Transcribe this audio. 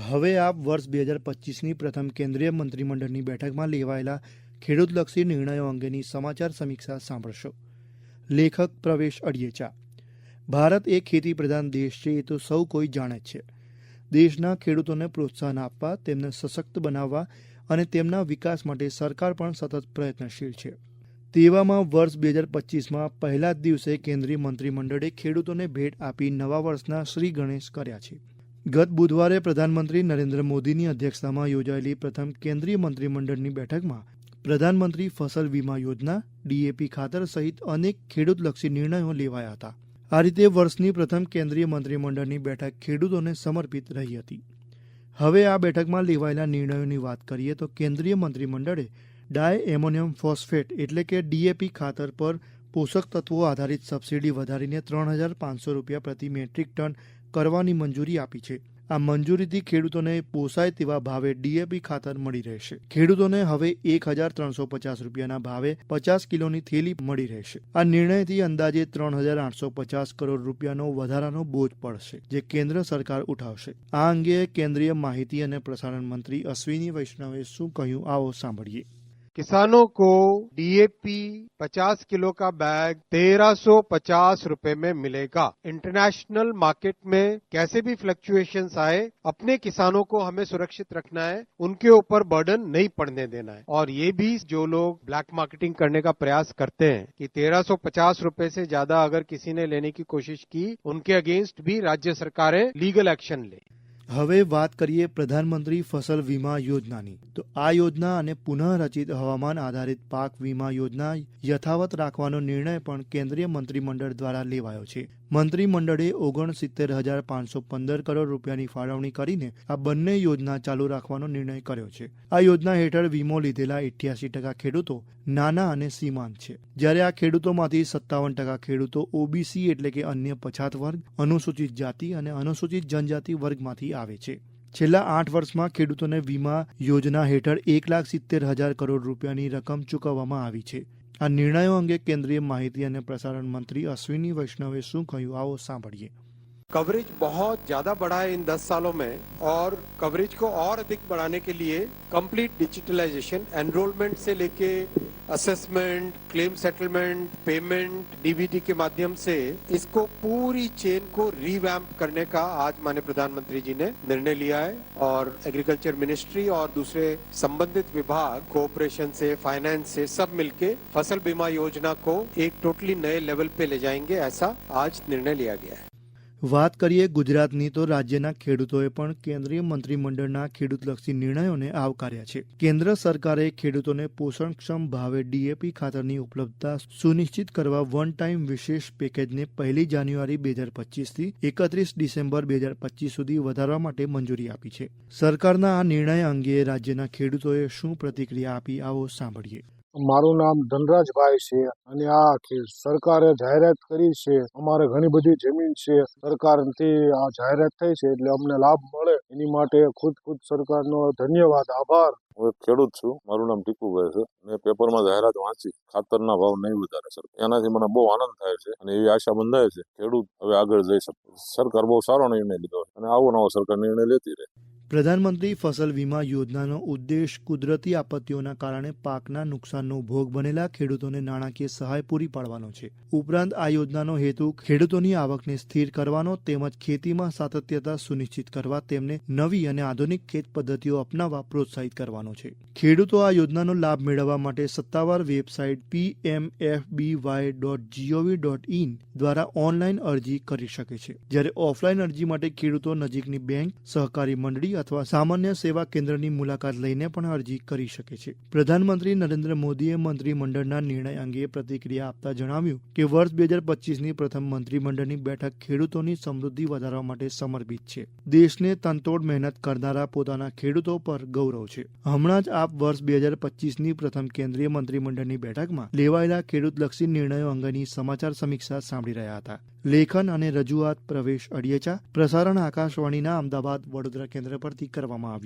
હવે આપ વર્ષ બે હજાર પચીસની પ્રથમ કેન્દ્રીય મંત્રીમંડળની બેઠકમાં લેવાયેલા ખેડૂતલક્ષી નિર્ણયો અંગેની સમાચાર સમીક્ષા સાંભળશો. લેખક પ્રવેશ અડિયેચા ભારત એ ખેતી પ્રધાન દેશ છે એ તો સૌ કોઈ જાણે જ છે. દેશના ખેડૂતોને પ્રોત્સાહન આપવા, તેમને સશક્ત બનાવવા અને તેમના વિકાસ માટે સરકાર પણ સતત પ્રયત્નશીલ છે. તેવામાં વર્ષ બે હજાર પચીસમાં પહેલા જ દિવસે કેન્દ્રીય મંત્રીમંડળે ખેડૂતોને ભેટ આપી નવા વર્ષના શ્રી ગણેશ કર્યા છે. ગત બુધવારે પ્રધાનમંત્રી નરેન્દ્ર મોદીની અધ્યક્ષતામાં યોજાયેલી પ્રથમ કેન્દ્રીય મંત્રીમંડળની બેઠકમાં પ્રધાનમંત્રી ફસલ વીમા યોજના, ડીએપી ખાતર સહિત અનેક ખેડૂતલક્ષી નિર્ણયો લેવાયા હતા. આ રીતે વર્ષની પ્રથમ કેન્દ્રીય મંત્રીમંડળની બેઠક ખેડૂતોને સમર્પિત રહી હતી. હવે આ બેઠકમાં લેવાયેલા નિર્ણયોની વાત કરીએ તો કેન્દ્રીય મંત્રીમંડળે ડાય એમોનિયમ ફોસ્ફેટ એટલે કે ડીએપી ખાતર પર પોષક તત્વો આધારિત સબસિડી વધારીને ત્રણ હજાર પાંચસો રૂપિયા પ્રતિ મેટ્રિક ટન કરવાની મંજૂરી આપી છે. આ મંજૂરીથી ખેડૂતોને પોસાય તેવા ભાવે ડીએપી ખાતર મળી રહેશે. ખેડૂતોને હવે એક હજાર ત્રણસો પચાસ રૂપિયાના ભાવે પચાસ કિલોની થેલી મળી રહેશે. આ નિર્ણયથી અંદાજે ત્રણ હજાર આઠસો પચાસ કરોડ રૂપિયાનો વધારાનો બોજ પડશે, જે કેન્દ્ર સરકાર ઉઠાવશે. આ અંગે કેન્દ્રીય માહિતી અને પ્રસારણ મંત્રી અશ્વિની વૈષ્ણવે શું કહ્યું આવો સાંભળીએ. किसानों को डीएपी 50 किलो का बैग तेरह सौ पचास रूपए में मिलेगा। इंटरनेशनल मार्केट में कैसे भी फ्लक्चुएशन आए, अपने किसानों को हमें सुरक्षित रखना है, उनके ऊपर बर्डन नहीं पड़ने देना है। और ये भी जो लोग ब्लैक मार्केटिंग करने का प्रयास करते हैं कि तेरह सौ पचास रूपए से ज़्यादा अगर किसी ने लेने की कोशिश की, उनके अगेंस्ट भी राज्य सरकारें लीगल एक्शन ले। હવે વાત કરીએ પ્રધાનમંત્રી ફસલ વીમા યોજનાની. તો આ યોજના અને પુનઃરચિત હવામાન આધારિત પાક વીમા યોજના યથાવત રાખવાનો નિર્ણય પણ કેન્દ્રીય મંત્રીમંડળ દ્વારા લેવાયો છે. મંત્રીમંડળે ઓગણસિત્તેર હજાર પાંચસો પંદર કરોડ રૂપિયાની ફાળવણી કરીને આ બંને યોજના ચાલુ રાખવાનો નિર્ણય કર્યો છે. આ યોજના હેઠળ વીમો લીધેલા ઇઠ્યાસી ટકા ખેડૂતો નાના અને સીમાંત છે. જ્યારે આ ખેડૂતોમાંથી સત્તાવન ટકા ખેડૂતો ઓબીસી એટલે કે અન્ય પછાત વર્ગ, અનુસૂચિત જાતિ અને અનુસૂચિત જનજાતિ વર્ગમાંથી આવે છે. છેલ્લા આઠ વર્ષમાં ખેડૂતોને વીમા યોજના હેઠળ એક લાખ સિત્તેર હજાર કરોડ રૂપિયાની રકમ ચૂકવવામાં આવી છે. આ નિર્ણયો અંગે કેન્દ્રીય માહિતી અને પ્રસારણ મંત્રી અશ્વિની વૈષ્ણવે શું કહ્યું આવો સાંભળીએ कवरेज बहुत ज्यादा बढ़ा है इन 10 सालों में और कवरेज को और अधिक बढ़ाने के लिए कंप्लीट डिजिटलाइजेशन एनरोलमेंट से लेके assessment claim settlement payment DBT के माध्यम से इसको पूरी चेन को रिवैम्प करने का आज माननीय प्रधानमंत्री जी ने निर्णय लिया है और एग्रीकल्चर मिनिस्ट्री और दूसरे संबंधित विभाग कोऑपरेशन से फाइनेंस से सब मिलके फ़सल बीमा योजना को एक टोटली नए लेवल पे ले जाएँगे ऐसा आज निर्णय लिया गया है। વાત કરીએ ગુજરાતની તો રાજ્યના ખેડૂતોએ પણ કેન્દ્રીય મંત્રીમંડળના ખેડૂતલક્ષી નિર્ણયોને આવકાર્યા છે. કેન્દ્ર સરકારે ખેડૂતોને પોષણક્ષમ ભાવે ડીએપી ખાતરની ઉપલબ્ધતા સુનિશ્ચિત કરવા વન ટાઈમ વિશેષ પેકેજને પહેલી જાન્યુઆરી બે હજાર પચીસથી એકત્રીસ ડિસેમ્બર બે હજાર પચીસ સુધી વધારવા માટે મંજૂરી આપી છે. સરકારના આ નિર્ણય અંગે રાજ્યના ખેડૂતોએ શું પ્રતિક્રિયા આપી આવો સાંભળીએ. મારું નામ ધનરાજભાઈ છે અને આ ખે- સરકારે જાહેરાત કરી છે. અમારે ઘણી બધી જમીન છે. સરકારથી આ જાહેરાત થઈ છે એટલે અમને લાભ મળે. એની માટે ખુદ ખુદ સરકારનો ધન્યવાદ, આભાર. હું એક ખેડૂત છું. મારું નામ ટીકુભાઈ છે. મેં પેપરમાં જાહેરાત વાંચી. ખાતરના ભાવ નહીં વધારે, સર. એનાથી મને બહુ આનંદ થાય છે અને એવી આશા બંધાય છે. ખેડૂત હવે આગળ જઈ શકે. સરકાર બહુ સારો નિર્ણય લીધો અને આવો નવો સરકાર નિર્ણય લેતી રહે. પ્રધાનમંત્રી ફસલ વીમા યોજનાનો ઉદ્દેશ કુદરતી આપત્તિઓના કારણે પાકના નુકસાનનો ભોગ બનેલા ખેડૂતોને નાણાકીય સહાય પૂરી પાડવાનો છે. ઉપરાંત આ યોજનાનો હેતુ ખેડૂતોની આવકને સ્થિર કરવાનો તેમજ ખેતીમાં સાતત્યતા સુનિશ્ચિત કરવા તેમને નવી અને આધુનિક ખેત પદ્ધતિઓ અપનાવવા પ્રોત્સાહિત કરવાનો છે. ખેડૂતો આ યોજનાનો લાભ મેળવવા માટે સત્તાવાર website P M F B Y dot G O V dot in દ્વારા ઓનલાઈન અરજી કરી શકે છે. જ્યારે ઓફલાઈન અરજી માટે ખેડૂતો નજીકની બેંક, સહકારી મંડળી અથવા સામાન્ય સેવા કેન્દ્રની મુલાકાત લઈને પણ અરજી કરી શકે છે. પ્રધાનમંત્રી નરેન્દ્ર મોદીએ મંત્રીમંડળના નિર્ણય અંગે પ્રતિક્રિયા આપતા જણાવ્યું કે, વર્ષ બે હજાર પચીસની પ્રથમ મંત્રીમંડળની બેઠક ખેડૂતોની સમૃદ્ધિ વધારવા માટે સમર્પિત છે. દેશને તનતોડ મહેનત કરનારા પોતાના ખેડૂતો પર ગૌરવ છે. હમણાં જ આપ વર્ષ બે હજાર પચીસની પ્રથમ કેન્દ્રીય મંત્રીમંડળની બેઠકમાં લેવાયેલા ખેડૂતલક્ષી નિર્ણયો અંગેની સમાચાર સમીક્ષા સાંભળી રહ્યા હતા. લેખન અને રજૂઆત પ્રવેશ અડિયેચા, પ્રસારણ આકાશવાણીના અમદાવાદ વડોદરા કેન્દ્ર પરથી કરવામાં આવ્યું